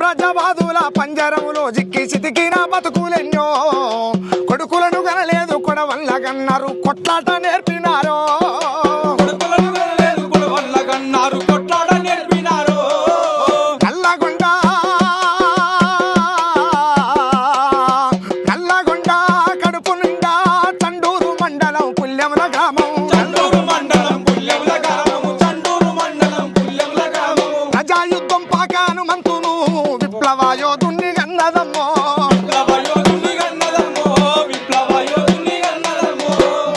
సామ్రాజ్యవాదుల పంజరములో జిక్కి చితికిన బతుకులెన్నో. కొడుకులను గనలేదు కొడవల్ల గన్నారు కొట్లాట నేర్పినారో. ప్రజాయుద్ధం పాకాను మంతును విప్లవ యోధుణ్ణి గన్నదమ్మో.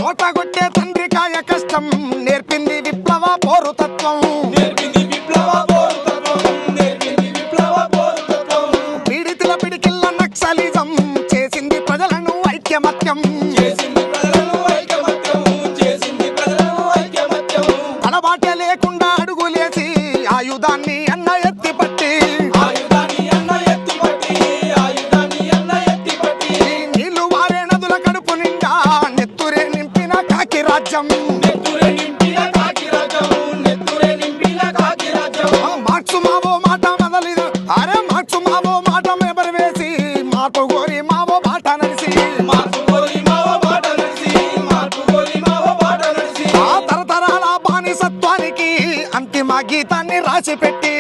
మూటగొట్టే తండ్రి కాయ కష్టం నేర్పింది విప్లవ పోరుతత్వం. పీడితుల పిడికిల్ల నక్సలిజం చేసింది ప్రజలను ఐక్యమత్యం. రాజ్యం. మావో మాట అరే మావో మాట వేసి మార్పు మావో నడిసి. ఆ తరతరాల బానిసత్వానికి అంతిమ గీతాన్ని రాసి పెట్టి